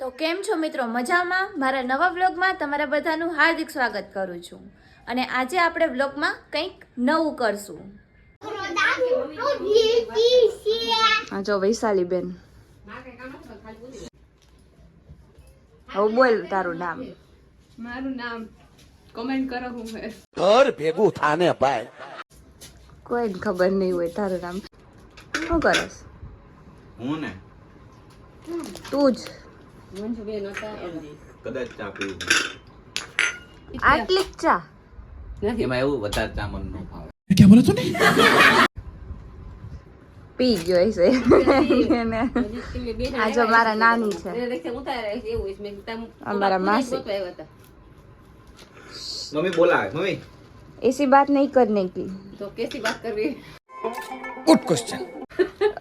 તો કેમ છો મિત્રો? મજામાં? મારા નવા વ્લોગમાં તમારા બધાનું હાર્દિક સ્વાગત કરું છું. અને આજે આપણે વ્લોગમાં કંઈક નવું કરશું. હા જો વૈશાલી બેન હવે બોલ તારું નામ. મારું નામ કોમેન્ટ કરો હું. ઘર ભેગું થાને ભાઈ. કોઈને ખબર નહીં હોય તારું નામ. શું કરસ? હું ને? તું જ. મંજુબેન હતા એમ કદાચ ચા પીવું આટલી જ ચા એમાં એવું વધારે ચા મને ન ભાવે પી ગયો હશે એને આ જો મારા નાની છે અમારા માસી મમ્મી બોલાવે મમ્મી ऐसी बात नहीं करने की તો કેસી વાત કરવી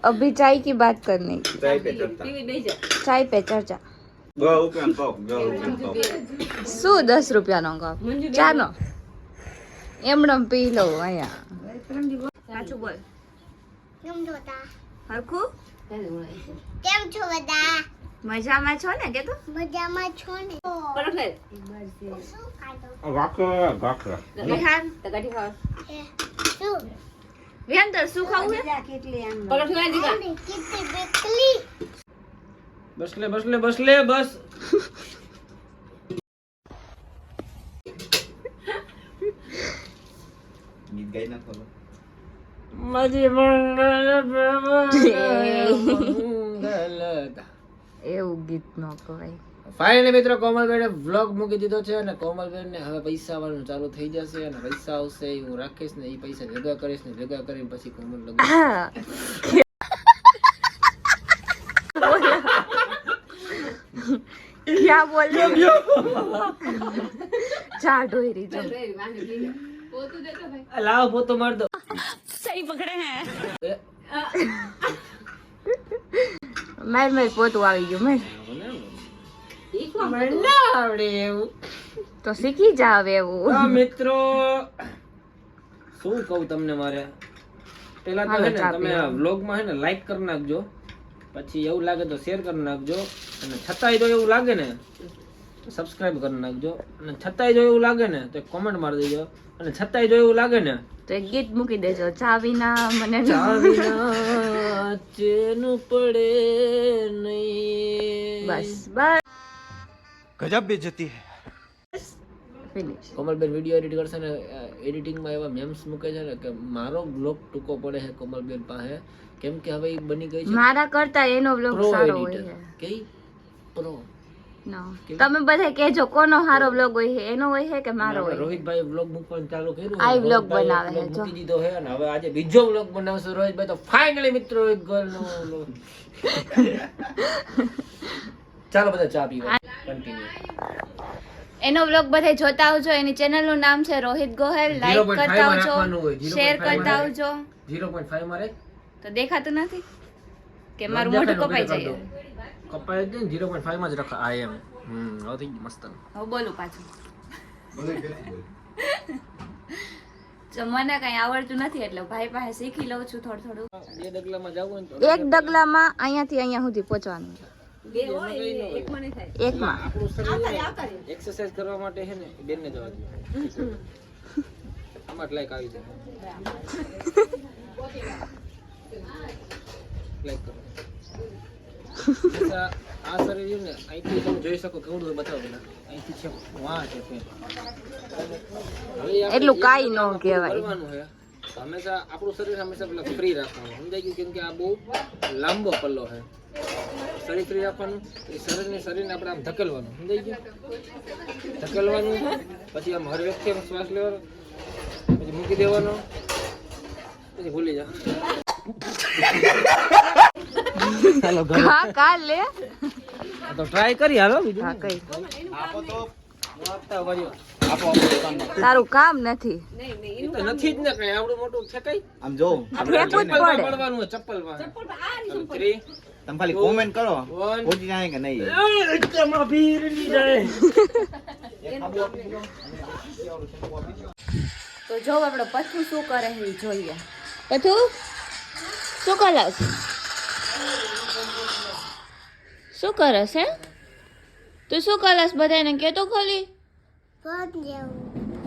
अभी चाय की बात करने की ચાય પે ચડતા પીવી બેસી જા શું દસ રૂપિયાનો કપ ચાનો. એમણે પી લો અહીંયા. સાચું બોલ. કેમ છો હરખું? કેમ છો બધા? મજામાં છો ને કે તું? મજામાં છો ને? ગાખરા ગાખરા વિહાન તો ગાડી ખાવ શું? વિહાન તો શું ખાવું છે? પરત લે દીકા કેટલી બેકલી? બસલે બસલે બસલે બસ ગીત ગાઈ નાખો. માજી મંગલ મંગલ એવું ગીત ન કહેવાય. ફાઇનલી મિત્રો કોમલબેને વ્લોગ મૂકી દીધો છે અને કોમલબેન ને હવે પૈસા આવવાનું ચાલુ થઈ જશે અને પૈસા આવશે એ હું રાખીશ ને એ પૈસા ભેગા કરીશ ને ભેગા કરીને પછી કોમલ લગ્ન યા બોલે. ચા ઢોરી જો પોતું દે તો ભાઈ લાવ પોતો માર દો સહી પકડે હે. મેર મેર પોતું આવી ગયું મેર. એવું. તો શીખી જા હવે એવું. મિત્રો શું કહું તમને મારે? પેલા તો તમે વ્લોગમાં હે ને લાઈક કરી નાખજો. પછી એવું લાગે તો શેર કરી નાખજો. અને છતાંય જો એવું લાગે ને સબસ્ક્રાઇબ કરી નાખજો. અને છતાંય જો એવું લાગે ને તો કોમેન્ટ મારી દેજો. અને છતાંય જો એવું લાગે ને તો એક ગીત મૂકી દેજો. ચાવીના મને ન- ચા પડે નહીં. બસ બસ. ગજબ બેજતી હે. ફિનિશ કોમલબેન વીડિયો એડિટ કરશે ને એડિટિંગમાં એવા મેમ્સ મૂકે છે ને કે મારો બ્લોગ ટૂંકો પડે છે કોમલબેન પાસે. કેમ કે હવે બની ગઈ છે મારા કરતા એનો બ્લોગ સારો હોય છે કે પ્રો No. તમે બધા કહેજો કોનો હારો બ્લોગ હોય છે એનો હોય છે કે મારો હોય રોહિતભાઈ વ્લોગ મૂકવાનું ચાલુ કર્યું આ બ્લોગ બનાવે છે, જો. દીધો છે અને હવે આજે બીજો બ્લોગ બનાવશું રોહિતભાઈ તો ફાઇનલી મિત્રો રોહિત ગર્લ નો ચાલો બધા ચા પીવા કન્ટિન્યુ એનો બ્લોગ બધે જોતા આવજો એની ચેનલનું નામ છે રોહિત ગોહેલ લાઈક કરતા આવજો 0.5 શેર કરતા આવજો ઝીરો પોઈન્ટ ફાઈવ મારે તો દેખાતું નથી કે મારું મોઢું કપાઈ જાય કપાઈ જાય ને ઝીરો પોઈન્ટ ફાઈવમાં જ રખા આ એમ. હમ હવે થઈ ગયું મસ્ત. હવે બોલું પાછું. મને કઈ આવડતું નથી એટલે ભાઈ પાસે શીખી લઉં છું થોડું થોડું. બે ડગલામાં જવું ને એક ડગલામાં અહીંયાથી અહીંયા સુધી પહોંચવાનું છે. બે હોય એક મને થાય. એકમાં. આપણું એક્સરસાઇઝ કરવા માટે છે ને બેન ને જવા દો. આમાં લાઈક આવી જાય. લાઈક કરો. આ શરીર રહ્યું ને અહીંથી તમે જોઈ શકો કેવડું બતાવો પેલા અહીંથી છે વાહ છે. હવે એટલું કાંઈ ન કહેવાય. કરવાનું છે. તો હંમેશા આપણું શરીર હંમેશા પેલા ફ્રી રાખવાનું. સમજાઈ ગયું કેમ કે આ બહુ લાંબો પલ્લો છે. શરીર ફ્રી રાખવાનું એ શરીરને શરીરને આપણે આમ ધકેલવાનું. સમજાઈ ગયું? ધકેલવાનું પછી આમ હર વ્યક્તિ શ્વાસ લેવાનો પછી મૂકી દેવાનો પછી ભૂલી જાઓ. ચાલો હા કા લે તો ટ્રાય કરી હાલો બીજું હા કઈ. આપો તો. તારું કામ નથી. નથી જ ને કઈ આવડું મોટું છે કઈ? આમ જો આપણે ફેંકવું જ પડે. હોય તમે ખાલી કોમેન્ટ કરો. પહોંચી જાય કે નહીં? તો જો આપણે પથ્થું શું કરે છે એ જોઈએ. પથ્થું શું કરે છે શું કરસ હે? તું શું કરસ બધાને કહેતો ખોલી?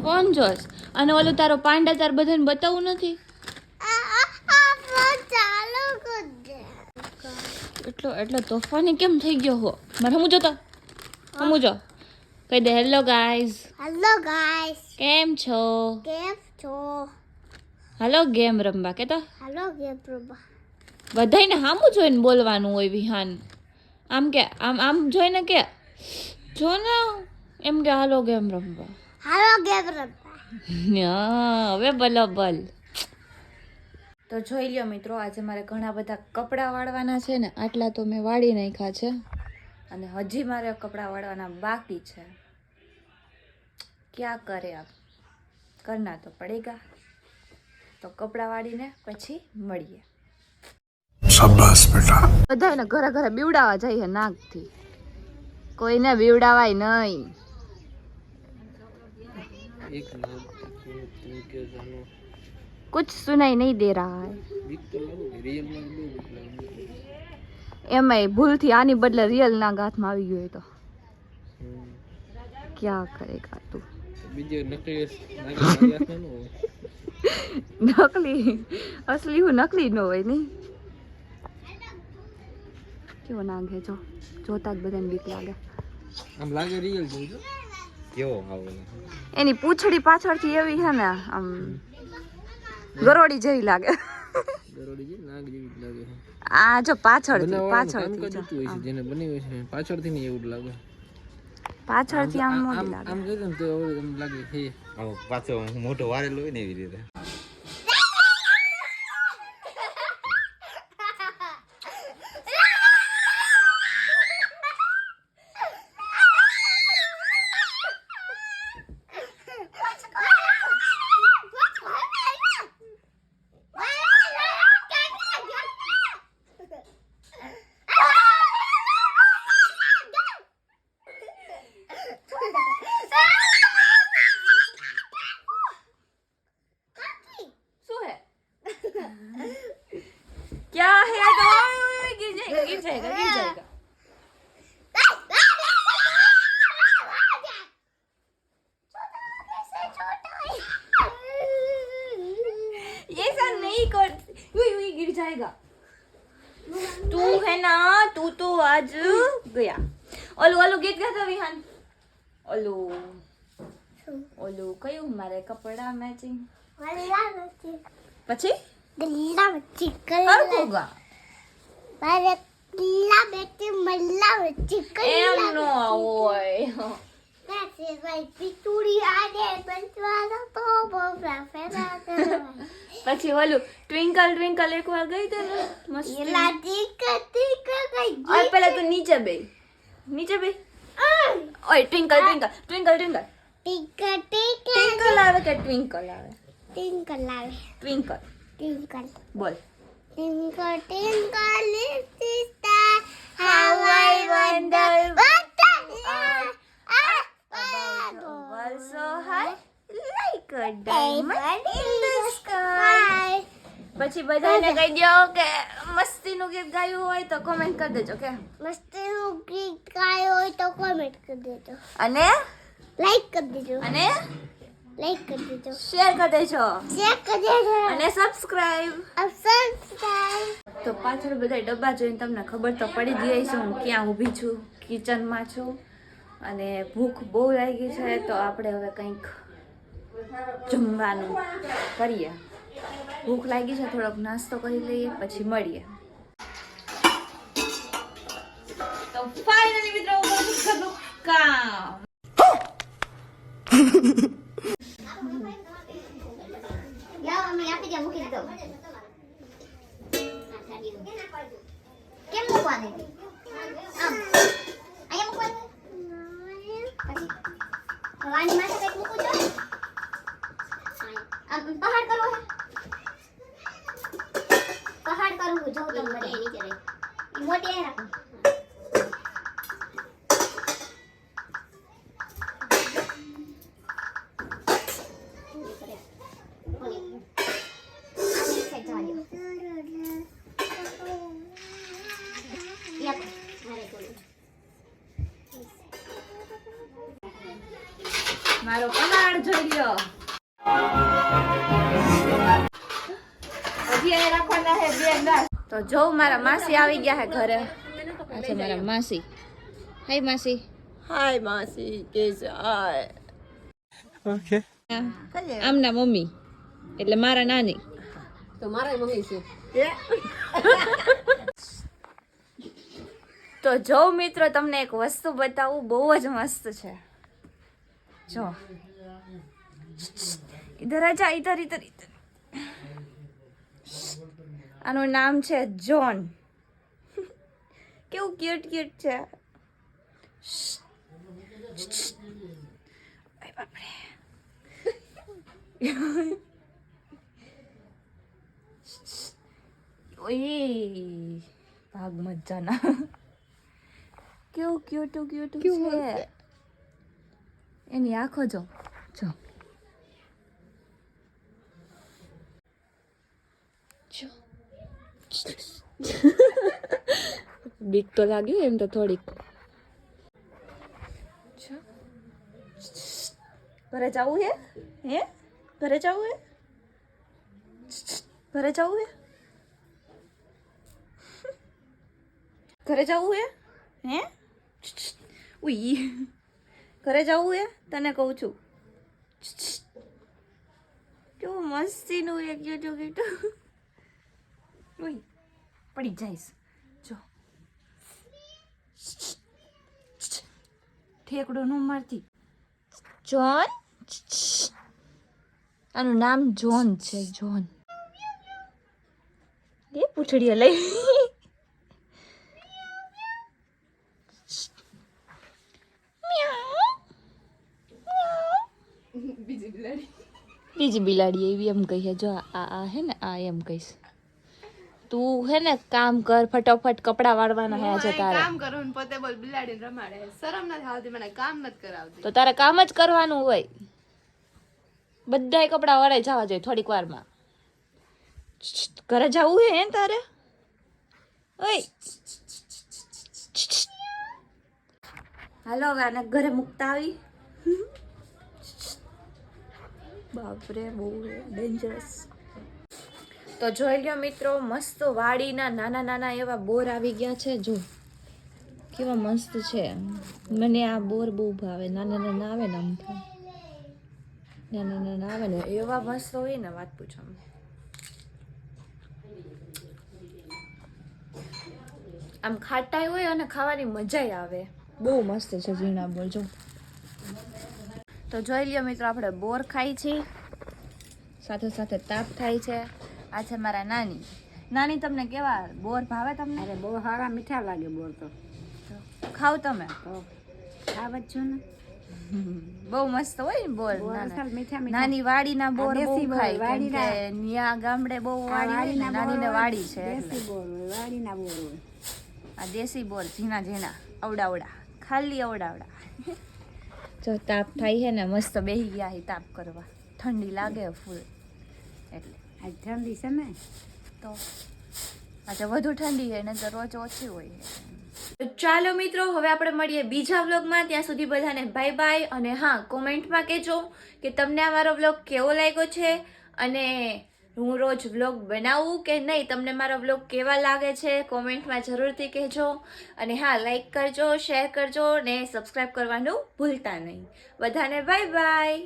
ફોન જોસ અને ઓલું તારો પાંડા તાર બધાને બતાવું નથી? એટલો એટલો તોફાની કેમ થઈ ગયો હો? મને હું જોતો તો. જો કહી દે હેલો ગાઈઝ હેલો ગાઈઝ કેમ છો? કેમ છો? હાલો ગેમ રમવા કે તો હેલો ગેમ રમવા. બધાયને સામું જોઈને બોલવાનું હોય વિહાન. આમ કે આમ આમ જોઈને કે જો ને એમ કે હાલો ગેમ રમવા. હાલો ગેમ રમવા. હવે ભલો ભલ તો જોઈ લ્યો મિત્રો આજે મારે ઘણા બધા કપડાં વાળવાના છે ને આટલા તો મેં વાળી નાખ્યા છે. અને હજી મારે કપડાં વાળવાના બાકી છે. ક્યાં કરે આપ કરના તો પડેગા. તો કપડાં વાળીને પછી મળીએ. શાબાશ બેટા. બધાને ઘરે ઘરે બીવડાવા જાય નાક નાગથી. કોઈને બીવડાવાય નહીં. કુછ સુનાઈ નહીં દે રહા એમાં ભૂલથી આની બદલે રિયલ નાગ હાથમાં આવી ગયો તો. ક્યાં કરેગા તું? નકલી નકલી અસલી હું નકલી ન હોય નહીં કેવો નાગે જો? જોતા જ બધાને બીક લાગે. આમ લાગે રિયલ જેવું કેવો આવો એની પૂંછડી પાછળથી એવી છે ને આમ ગરોડી જેવી લાગે. ગરોડી જેવી? નાગ જેવી લાગે. આ જો પાછળથી પાછળથી કામકાજ હોય છે જેને બનાવ્યું છે પાછળથી ને એવું લાગે. પાછળથી આમ આમ મોટી લાગે. આમ જોઈ ને તો એવું લાગે હે. આવો પાછો મોટો વારેલો હોય ને એવી રીતે. जाएगा तू है ना तू तो आज गया ઓલું ઓલું ગીત ગાતો વિહાન ઓલું ઓલું કયું મારે કપડા મેચિંગ પછી ગલ્લા વચ્ચે હરખું ગા મારે ગલ્લા બેટી મલ્લા વચ્ચે એમ નો હોય That's it, like પિતુડી આડે બનવાનો તો બોબરા ફેરા પછી ઓલું ટ્વિંકલ ટ્વિંકલ એકવાર ગઈ તે ને? મસ્ત. એલા ટીક ટીક કઈ ઓય પેલા તું નીચે બે નીચે બે ઓય. ટ્વિંકલ ટ્વિંકલ ટ્વિંકલ ટ્વિંકલ ટીક ટીક. ટ્વિંકલ આવે કે ટ્વિંકલ આવે? ટિંકલ આવે. ટ્વિંકલ ટિંકલ બોલ. Twinkle, twinkle, little star, how I wonder wonder. The world so high like a diamond in the sky. પછી બધાને કહી દો કે મસ્તીનું ગીત ગાયું હોય તો કોમેન્ટ કરી દેજો કે મસ્તીનું ગીત ગાયું હોય તો કોમેન્ટ કરી દેજો. અને? લાઈક કરી દેજો. અને? લાઈક કરી દેજો. શેર કરી દેજો. શેર કરી દેજો. અને સબસ્ક્રાઇબ સબસ્ક્રાઇબ તો પાછળ બધા ડબ્બા જોઈને તમને ખબર તો પડી ગઈ છે હું ક્યાં ઊભી છું કિચનમાં છું. અને ભૂખ બહુ લાગી છે તો આપણે હવે કંઈક જમવાનું કરીએ. ભૂખ લાગી છે થોડોક નાસ્તો કરી લઈએ પછી મળીએ. તો ફાઇનલી મિત્રો ઘરનું કેમ. મૂકવાની આમ. મારો પલાળ જોઈ લ્યો. હજી રાખવાના હે બે ગ્લાસ તો જો મારા માસી આવી ગયા હે ઘરે. આ મારા માસી. હાય માસી. હાય માસી કે હાય ઓકે. આમના મમ્મી એટલે મારા નાની. તો મારા મમ્મી છે. તો જો મિત્રો તમને એક વસ્તુ બતાવું બહુ જ મસ્ત છે. જો. ઇધર આજા ઇધર ઇધર ઇધર આનું નામ છે જોન કેવું ક્યુટ ક્યુટ છે અરે બાપરે ઓય ભાગ મજાના કેવું ક્યુટ ક્યુટ છે એની આંખો જો જો જો બીક તો લાગ્યું એમ તો થોડીક. ઘરે જવું હે? હે? ઘરે જવું હે? ઘરે જવું હે? ઘરે જવું હે? હે? ઉઈ. ઘરે જવું હે? તને કહું છું. કેવું મસ્તીનું એક ક્યુટું ક્યુટું ઉઈ પડી જઈશ જો. ઠેકડો નું મારતી. જોન? આનું નામ જોન છે જોન. એ પૂછડીએ લઈ. બીજી બિલાડી. બિલાડી એવી એમ કહીએ જો આ આ હે ને આ એમ કહીશ. તું હે ને કામ કર ફટાફટ કપડા વાળવાના હે આજે તારે. કામ કરવાનું પોતે બોલ બિલાડીને રમાડે. શરમ નથી આવતી મને કામ નથી કરાવતી. તો તારે કામ જ કરવાનું હોય. બધાય કપડા વળાઈ જવા જોઈએ થોડીક વારમાં. ઘરે જવું હે તારે? ઓય. હાલો હવે આને ઘરે મૂકતા આવી. બાપરે બહુ ડેન્જરસ તો જોઈ લ્યો મિત્રો, મસ્ત વાડીના નાના નાના એવા બોર આવી ગયા છે. જો, કેવા મસ્ત છે. મને આ બોર બહુ ભાવે. નાના નાના આવે ને આમ નાના નાના આવે ને એવા મસ્ત હોય ને વાત પૂછો આમ ખાટાઈ હોય અને ખાવાની મજા આવે. બહુ મસ્ત છે ઝીણા બોર, જો. તો જોઈ લ્યો મિત્રો, આપણે બોર ખાઈ છીએ સાથે સાથે તાપ થાય છે. આ છે મારા નાની. નાની તમને કેવા બોર ભાવે તમને? અરે બહુ સારા મીઠા લાગે બોર તો. ખાવ તમે. ખાવ જ છું ને. બહુ મસ્ત હોય ને બોર. નાના. વાડીના બોર બહુ ખાય. વાડીના. ન્યા ગામડે બહુ વાડી નાની ને વાડી છે દેશી બોર વાડીના બોર આ દેશી બોર ઝીણા ઝીણા અવડાવડા ખાલી અવડાવડા. જો તાપ થાય છે ને મસ્ત બેહી ગયા તાપ કરવા. ઠંડી લાગે ફૂલ. એટલે. આજ ઠંડી છે ને? તો આજે વધુ ઠંડી છે ને તો રોજ ઓછી હોય તો ચાલો મિત્રો હવે આપણે મળીએ બીજા વ્લોગમાં. ત્યાં સુધી બધાને બાય બાય અને હા કોમેન્ટમાં કહેજો કે તમને આ મારો વ્લોગ કેવો લાગ્યો છે અને હું રોજ વ્લોગ બનાવું કે નહીં તમને મારો વ્લોગ કેવા લાગે છે કોમેન્ટમાં જરૂરથી કહેજો. અને હા લાઈક કરજો શેર કરજો ને સબસ્ક્રાઈબ કરવાનું ભૂલતા નહીં. બધાને બાય બાય